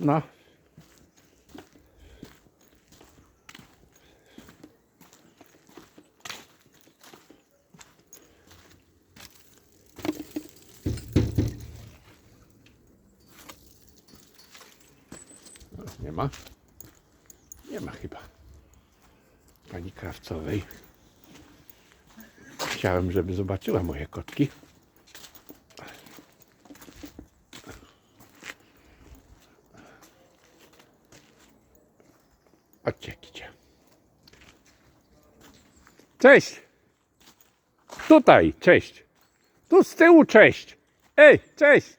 No. Nie ma. Nie ma chyba. Pani krawcowej. Chciałem, żeby zobaczyła moje kotki. Chodźcie, kicie. Cześć! Tutaj, cześć! Tu z tyłu, cześć! Ej, cześć!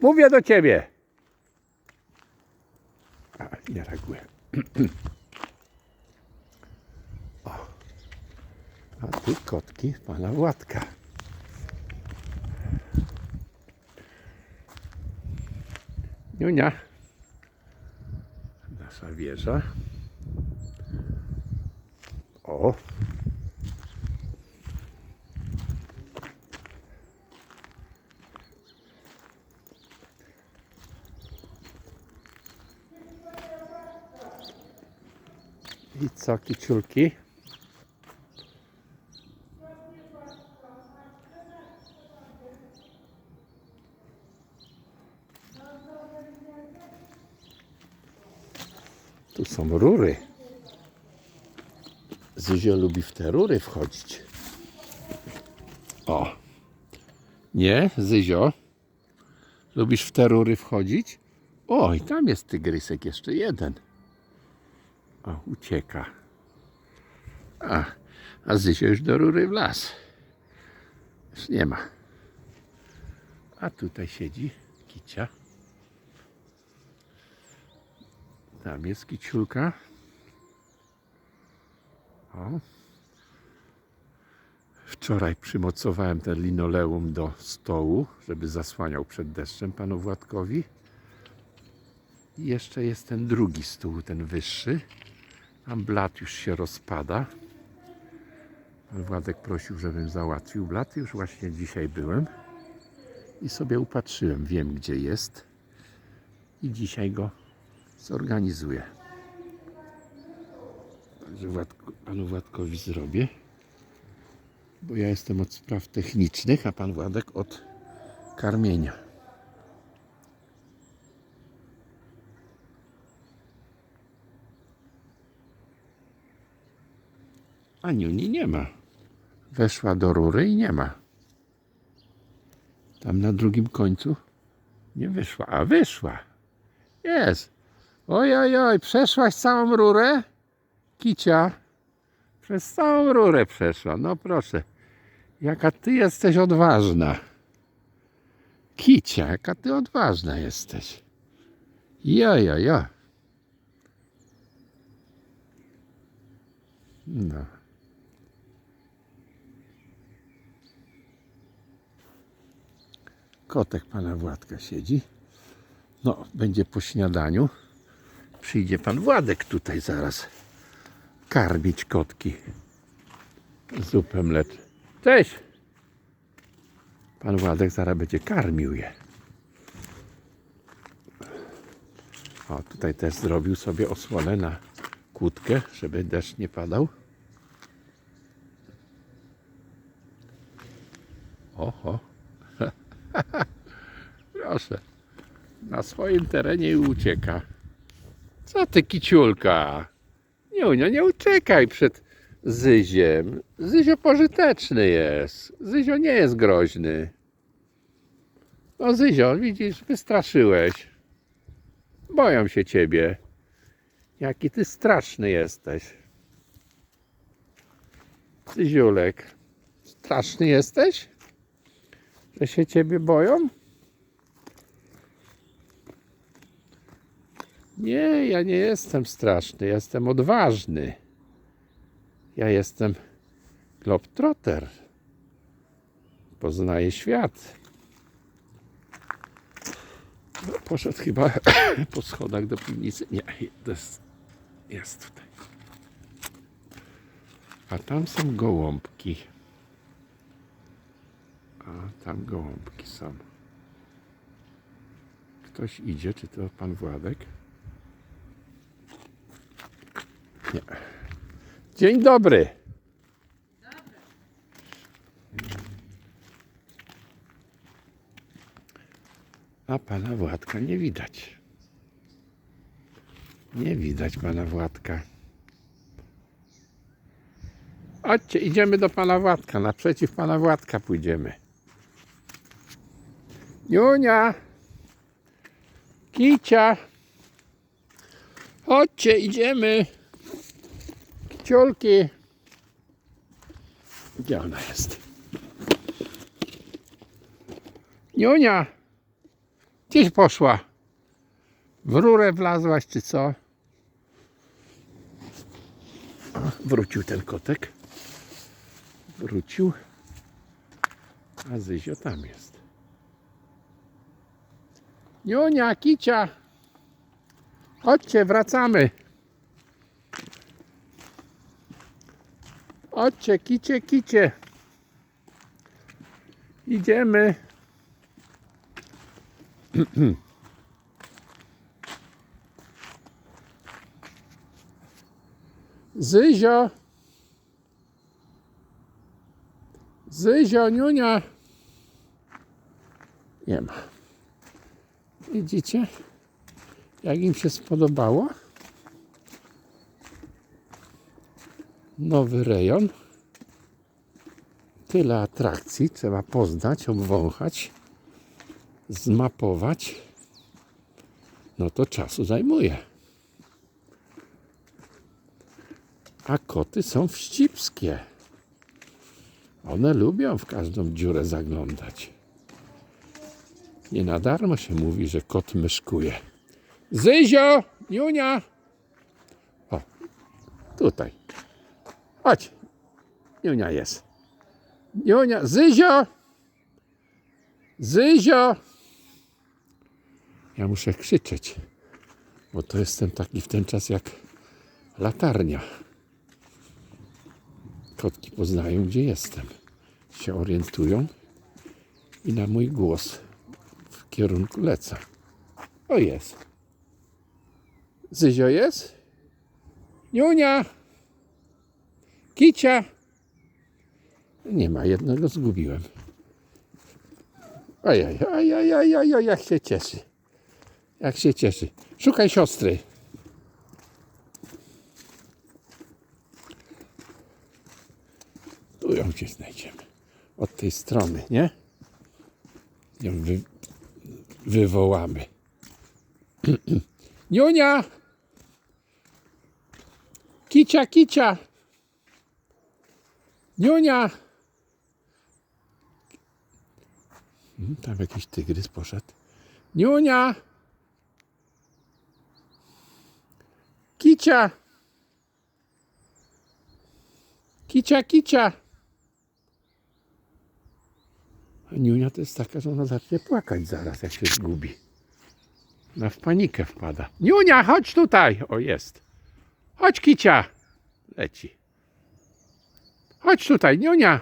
Mówię do ciebie! A, nie reaguje. A tu kotki pana Władka. Niunia. Nasza wieża. O. I co, kiciulki? Tu są rury. Zyzio lubi w te rury wchodzić. O. Nie, Zyzio? Lubisz w te rury wchodzić? O, i tam jest tygrysek, jeszcze jeden. O, ucieka. A, a Zysio już do rury wlazł. Już nie ma. A tutaj siedzi kicia. Tam jest kiciulka. O. Wczoraj przymocowałem ten linoleum do stołu, żeby zasłaniał przed deszczem panu Władkowi. I jeszcze jest ten drugi stół, ten wyższy. Tam blat już się rozpada. Pan Władek prosił, żebym załatwił blat. Już właśnie dzisiaj byłem i sobie upatrzyłem. Wiem, gdzie jest. I dzisiaj go zorganizuję. Panu Władkowi zrobię. Bo ja jestem od spraw technicznych, a pan Władek od karmienia. A Niuni nie ma. Weszła do rury i nie ma. Tam na drugim końcu nie wyszła. A wyszła. Jest. Oj, oj, oj, przeszłaś całą rurę? Kicia. Przez całą rurę przeszła. No proszę. Jaka ty jesteś odważna. Kicia, jaka ty odważna jesteś. Jo, jo, jo. No. Kotek pana Władka siedzi. No, będzie po śniadaniu. Przyjdzie pan Władek tutaj zaraz karmić kotki zupę mleczną. Cześć! Pan Władek zaraz będzie karmił je. O, tutaj też zrobił sobie osłonę na kłódkę, żeby deszcz nie padał. Oho. Proszę. Na swoim terenie ucieka. Co ty, kiciulka? Nie, nie uciekaj przed Zyziem. Zyzio pożyteczny jest. Zyzio nie jest groźny. No Zyzio, widzisz, wystraszyłeś. Boją się ciebie. Jaki ty straszny jesteś. Zyziulek, straszny jesteś? Że się ciebie boją? Nie, ja nie jestem straszny, jestem odważny. Ja jestem globtrotter. Poznaję świat. No, poszedł chyba po schodach do piwnicy. Nie, jest, jest tutaj. A tam są gołąbki. A tam gołąbki są. Ktoś idzie, czy to pan Władek? Dzień dobry. A pana Władka nie widać. Nie widać pana Władka. Chodźcie, idziemy do pana Władka. Naprzeciw pana Władka pójdziemy. Junia! Kicia! Chodźcie, idziemy! Kiciolki! Gdzie ona jest? Junia! Gdzieś poszła? W rurę wlazłaś, czy co? Wrócił ten kotek. Wrócił. A Zyzio tam jest. Junia, Kicia. Chodźcie, wracamy. Chodźcie, kicie, kicie. Idziemy. Zyzio. Zyzio, Niunia. Nie ma. Widzicie? Jak im się spodobało? Nowy rejon. Tyle atrakcji trzeba poznać, obwąchać, zmapować. No to czasu zajmuje. A koty są wścibskie. One lubią w każdą dziurę zaglądać. Nie na darmo się mówi, że kot myszkuje. Zyzio! Junia! O, tutaj. Chodź. Junia jest. Junia, Zyzio! Zyzio! Ja muszę krzyczeć, bo to jestem taki w ten czas jak latarnia. Kotki poznają, gdzie jestem. Się orientują i na mój głos w kierunku lecą. O jest. Zyzio jest? Niunia! Kicia! Nie ma, jednego zgubiłem. Ojej, ojej, ojej, ojej, jak się cieszy. Jak się cieszy. Szukaj siostry. Tu ją gdzieś znajdziemy. Od tej strony, nie? Ją wy, wywołamy. Niunia! Kicia, kicia! Niunia! Mm, Tam jakiś tygrys poszedł. Niunia! Kicia! Kicia, kicia! A Niunia to jest taka, że ona zacznie płakać zaraz, jak się zgubi. Ona w panikę wpada. Niunia, chodź tutaj! O, jest. Chodź, kicia! Leci. Chodź tutaj, Niunia!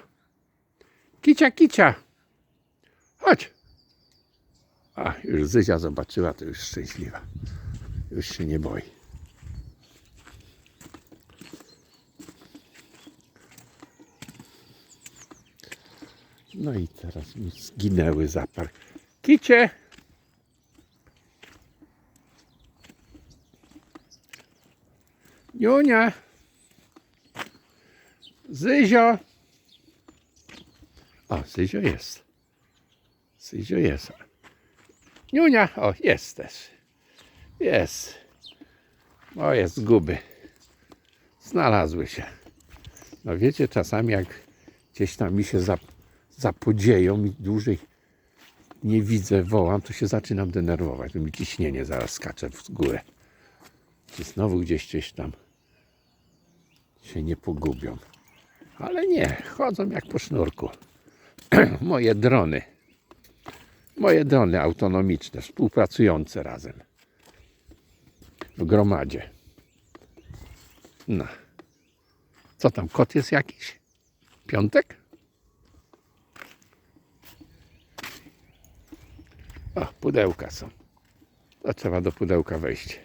Kicia, kicia! Chodź! A, już Zyzia zobaczyła, to już szczęśliwa. Już się nie boi. No i teraz mi zginęły zapar. Kicie! Junia! Zyzio! O, Zyzio jest. Zyzio jest. Niunia, o, jest też. Jest. Moje zguby. Znalazły się. No wiecie, czasami jak gdzieś tam mi się zap, zapodzieją i dłużej nie widzę, wołam, to się zaczynam denerwować. Mi ciśnienie zaraz skacze w górę. Czy znowu gdzieś gdzieś tam się nie pogubią. Ale nie, chodzą jak po sznurku. Moje drony. Moje drony autonomiczne, współpracujące razem. W gromadzie. No. Co tam, kot jest jakiś? Piątek? O, pudełka są. to trzeba do pudełka wejść.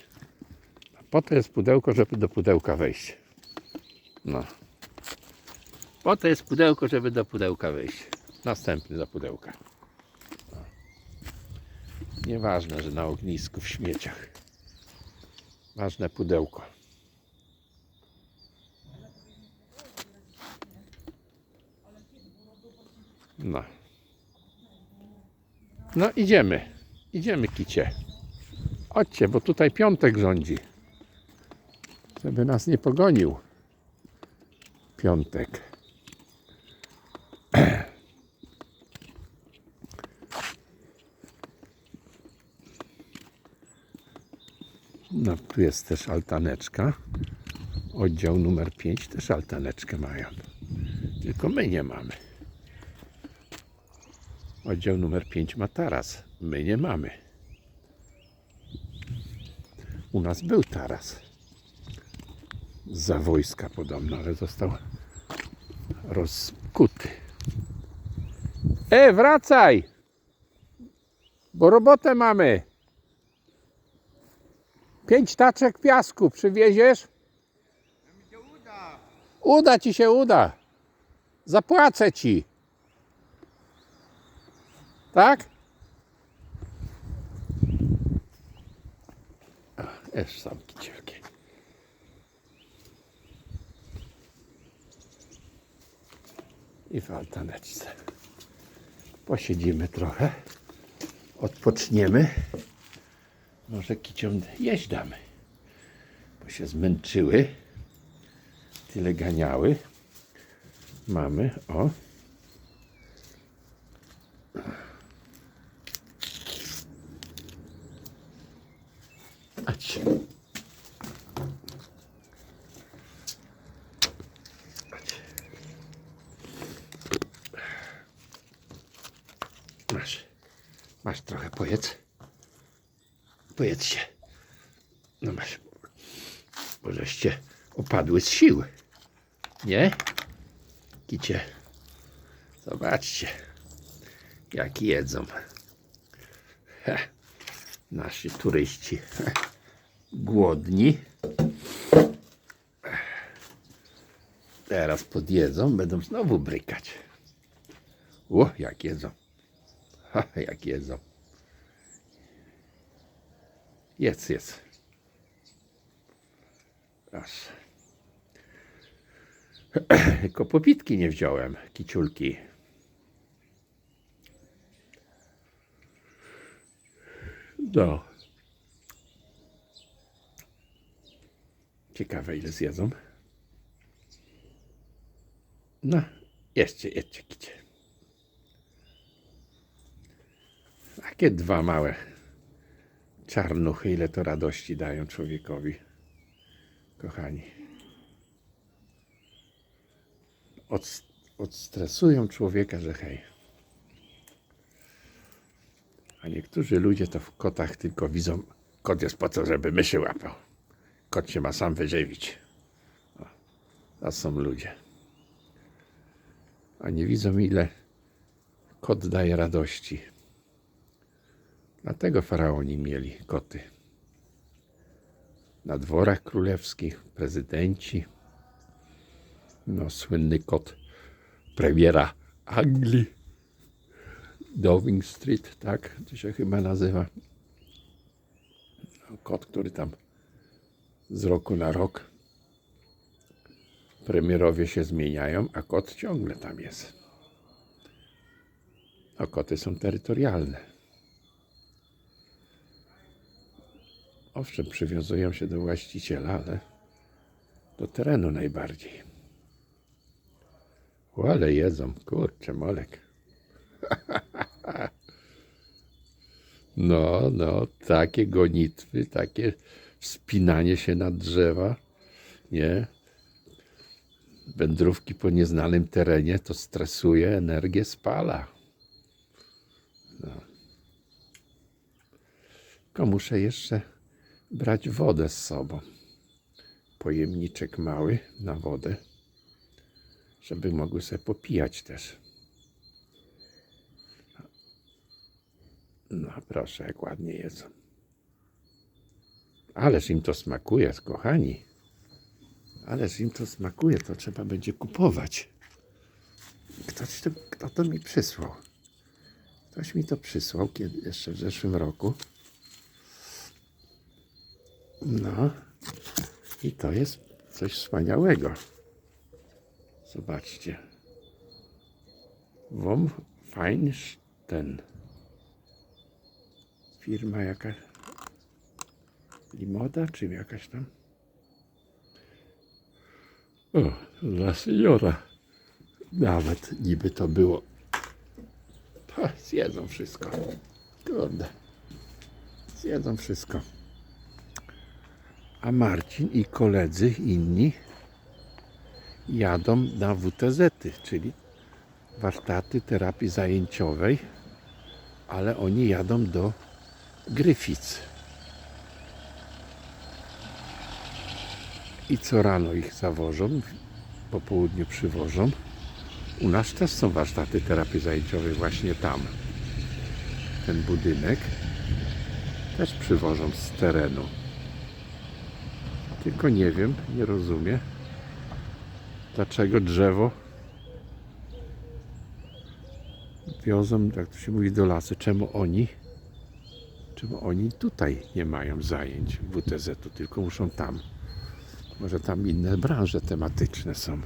Po to jest pudełko, żeby do pudełka wejść. No. Po to jest pudełko, żeby do pudełka wejść. Następny do pudełka. Nieważne, że na ognisku w śmieciach. Ważne pudełko. No. No idziemy. Idziemy kicie. Chodźcie, bo tutaj piątek rządzi. Żeby nas nie pogonił. Piątek. No, tu jest też altaneczka. Oddział numer 5 też altaneczkę mają. Tylko my nie mamy. Oddział numer 5 ma taras. My nie mamy. U nas był taras. Za wojska podobno, ale został rozkuty. E, wracaj! Bo robotę mamy. Pięć taczek piasku przywieziesz? Uda ci się, uda. Zapłacę ci. Tak? Esz sam kicielkie. I w. Posiedzimy trochę. Odpoczniemy. Może kiciom jeść damy. Bo się zmęczyły. Tyle ganiały. Mamy, o. Ać. Masz. Masz trochę pojedz. Pojedz się. No masz. Bo żeście opadły z sił. Nie? Kicie. Zobaczcie. Jak jedzą. Nasi turyści. Głodni. Teraz podjedzą, będą znowu brykać. O, jak jedzą. Ha, jak jedzą. Jest, jest. Aż. Tylko popitki nie wziąłem, kiciulki. No. Ciekawe ile zjedzą. No, jedźcie, jedźcie, kicie. Takie dwa małe czarnuchy, ile to radości dają człowiekowi. Kochani. Od, odstresują człowieka, że hej. A niektórzy ludzie to w kotach tylko widzą, kot jest po to, żeby myszy łapał. Kot się ma sam wyżywić. To są ludzie. A nie widzą, ile kot daje radości. Dlatego faraoni mieli koty. Na dworach królewskich, prezydenci. No, słynny kot premiera Anglii. Downing Street, tak to się chyba nazywa. No, kot, który tam z roku na rok premierowie się zmieniają, a kot ciągle tam jest. A koty są terytorialne. Owszem, przywiązują się do właściciela, ale do terenu najbardziej. O, ale jedzą, kurczę, molek. No, no, takie gonitwy, takie wspinanie się na drzewa, nie? Wędrówki po nieznanym terenie to stresuje, energię spala. No. Tylko muszę jeszcze brać wodę z sobą. Pojemniczek mały na wodę, żeby mogły sobie popijać też. No proszę, jak ładnie jedzą. Ależ im to smakuje, kochani. Ależ im to smakuje, to trzeba będzie kupować. Ktoś to, kto to mi przysłał? Ktoś mi to przysłał kiedy, jeszcze w zeszłym roku. No i to jest coś wspaniałego. Zobaczcie. Wom Feinsten. Firma jakaś. Limoda, czy jakaś tam? O, dla seniora. Nawet niby to było. Zjedzą wszystko. Kurde. Zjedzą wszystko. A Marcin i koledzy inni jadą na WTZ-y, czyli warsztaty terapii zajęciowej, ale oni jadą do Gryfic. I co rano ich zawożą, po południu przywożą. U nas też są warsztaty terapii zajęciowej właśnie tam. Ten budynek też przywożą z terenu. Tylko nie wiem, nie rozumiem, dlaczego drzewo wiozą, jak to się mówi, do lasu. Czemu oni, czemu oni tutaj nie mają zajęć WTZ-u, tylko muszą tam. Może tam inne branże tematyczne są.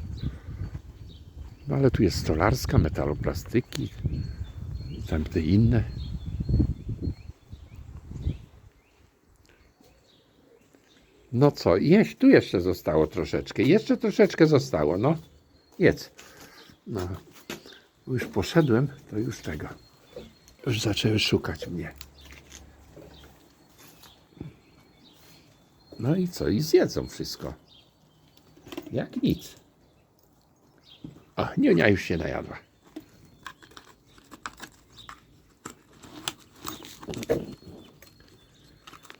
No ale tu jest stolarska, metaloplastyki, tam te inne. No co, jeść tu jeszcze zostało troszeczkę. Jeszcze troszeczkę zostało, no. Jedz. No. Już poszedłem, to już tego. Już zaczęły szukać mnie. No i co? I zjedzą wszystko. Jak nic. O, Niunia już się najadła.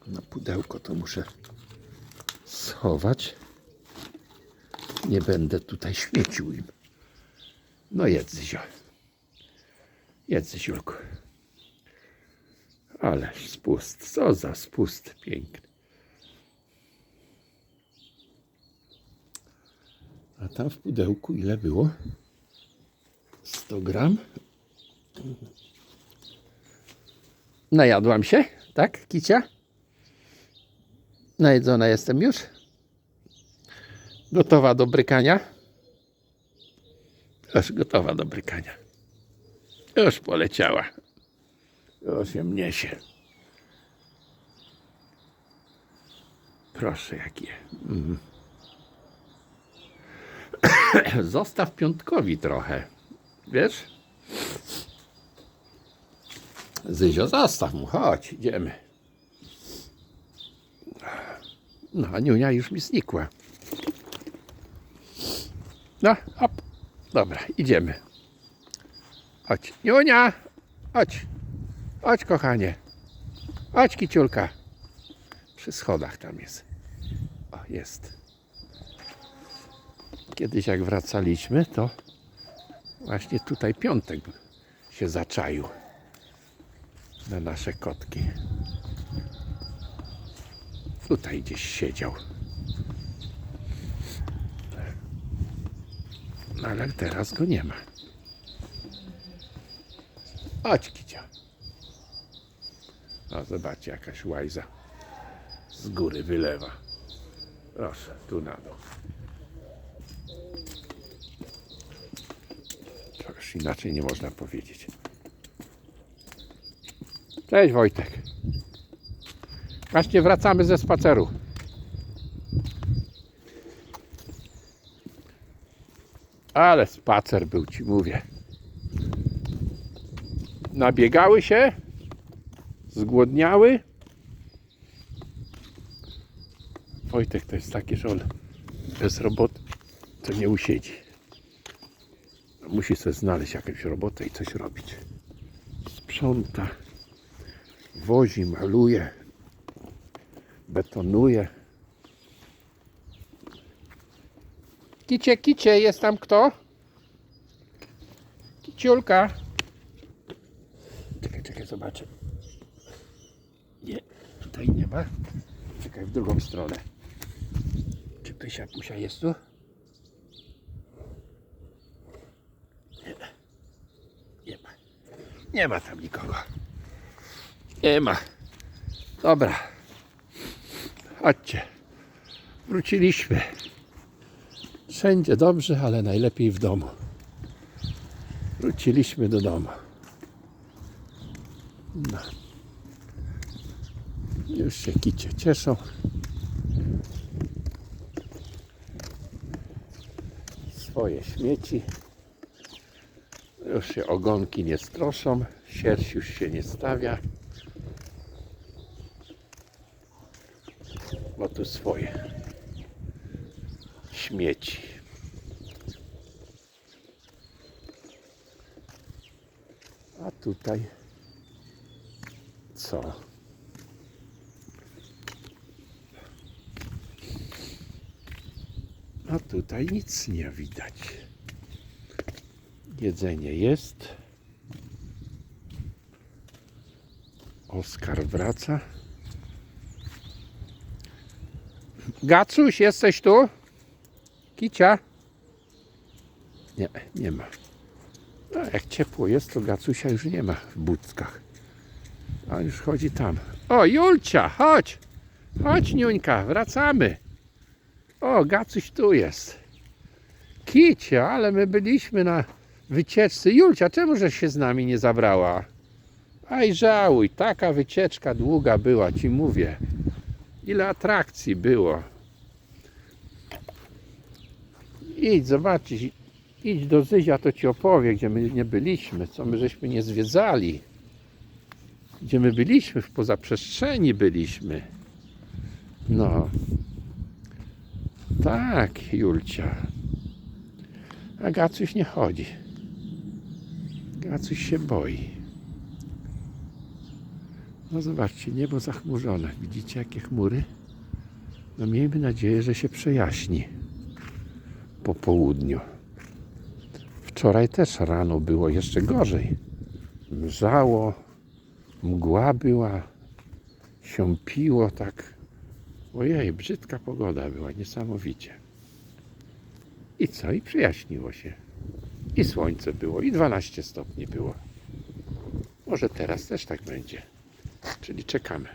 Na pudełko to muszę schować. Nie będę tutaj śmiecił im. No jedz, Zizio. Jedz, Ziulku. Ależ spust. Co za spust piękny. A tam w pudełku ile było? 100 gram. Najadłam się, tak, Kicia? Najedzona jestem już. Gotowa do brykania? Już gotowa do brykania. Już poleciała. Już ją niesie. Proszę, jakie. Mm. Zostaw piątkowi trochę. Wiesz? Zyzio, zostaw mu. Chodź, idziemy. No, Niunia już mi znikła. No, hop. Dobra, idziemy. Chodź. Niunia! Chodź. Chodź, kochanie. Chodź, kiciulka. Przy schodach tam jest. O, jest. Kiedyś jak wracaliśmy, to właśnie tutaj piątek się zaczaił na nasze kotki. Tutaj gdzieś siedział. Ale teraz go nie ma. Chodź, Kicia. O, zobaczcie, jakaś łajza z góry wylewa. Proszę, tu na dół. To już inaczej nie można powiedzieć. Cześć Wojtek. Właśnie wracamy ze spaceru. Ale spacer był, ci mówię. Nabiegały się, zgłodniały. Wojtek to jest taki, że on bez roboty to nie usiedzi. Musi sobie znaleźć jakąś robotę i coś robić. Sprząta, wozi, maluje, betonuje. Kicie, kicie, jest tam kto? Kiciulka. Czekaj, czekaj, zobaczę. Nie, tutaj nie ma. Czekaj, w drugą stronę. Czy Pysia Pusia jest tu? Nie. Nie ma. Nie ma tam nikogo. Nie ma. Dobra. Chodźcie. Wróciliśmy. Wszędzie dobrze, ale najlepiej w domu. Wróciliśmy do domu. No. Już się kicie cieszą. Swoje śmieci. Już się ogonki nie stroszą. Sierść już się nie stawia. Bo tu swoje śmieci. A tutaj co? A tutaj nic nie widać. Jedzenie jest. Oskar wraca. Gacuś, jesteś tu? Kicia? Nie, nie ma. No, jak ciepło jest, to Gacusia już nie ma w budkach. A już chodzi tam. O, Julcia, chodź! Chodź, Niuńka, wracamy. O, Gacuś tu jest. Kicia, ale my byliśmy na wycieczce. Julcia, czemu żeś się z nami nie zabrała? Aj, żałuj, taka wycieczka długa była, ci mówię. Ile atrakcji było. Idź zobaczyć, idź do Zyzia, to ci opowie, gdzie my nie byliśmy, co my żeśmy nie zwiedzali. Gdzie my byliśmy, w pozaprzestrzeni byliśmy. No. Tak, Julcia. A Gacuś nie chodzi. Gacuś się boi. No zobaczcie, niebo zachmurzone. Widzicie jakie chmury? No miejmy nadzieję, że się przejaśni po południu. Wczoraj też rano było jeszcze gorzej. Mrzało, mgła była, siąpiło tak. Ojej, brzydka pogoda była, niesamowicie. I co? I przyjaśniło się. I słońce było, i 12 stopni było. Może teraz też tak będzie. Czyli czekamy.